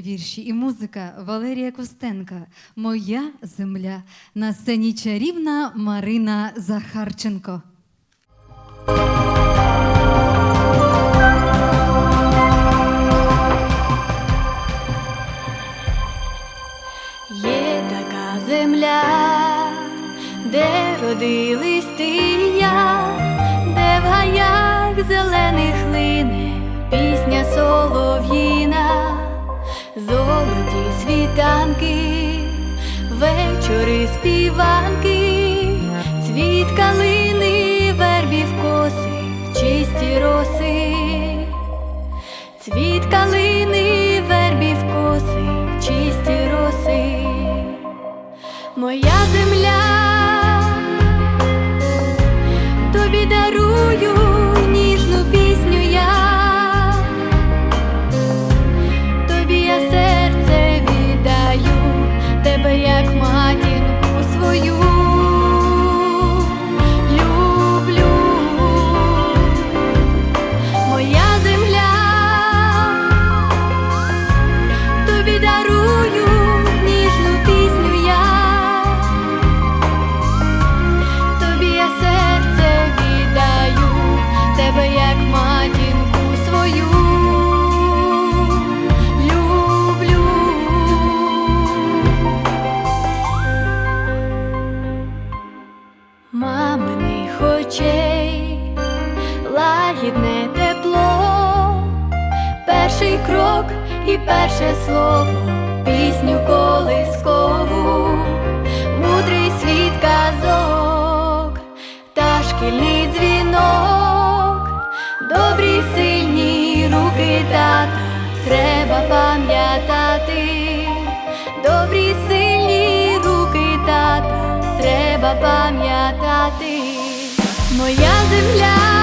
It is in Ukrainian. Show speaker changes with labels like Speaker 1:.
Speaker 1: Вірші і музика Валерія Костенка. Моя земля. На сцені чарівна Марина Захарченко.
Speaker 2: Є така земля, де родились ти і я, де в гаях зелених золоті світанки, вечори співанки, перший крок і перше слово, пісню колискову, мудрий світ казок, та шкільний дзвінок, добрі сильні руки тата, треба пам'ятати, добрі сильні руки тата, треба пам'ятати, моя земля.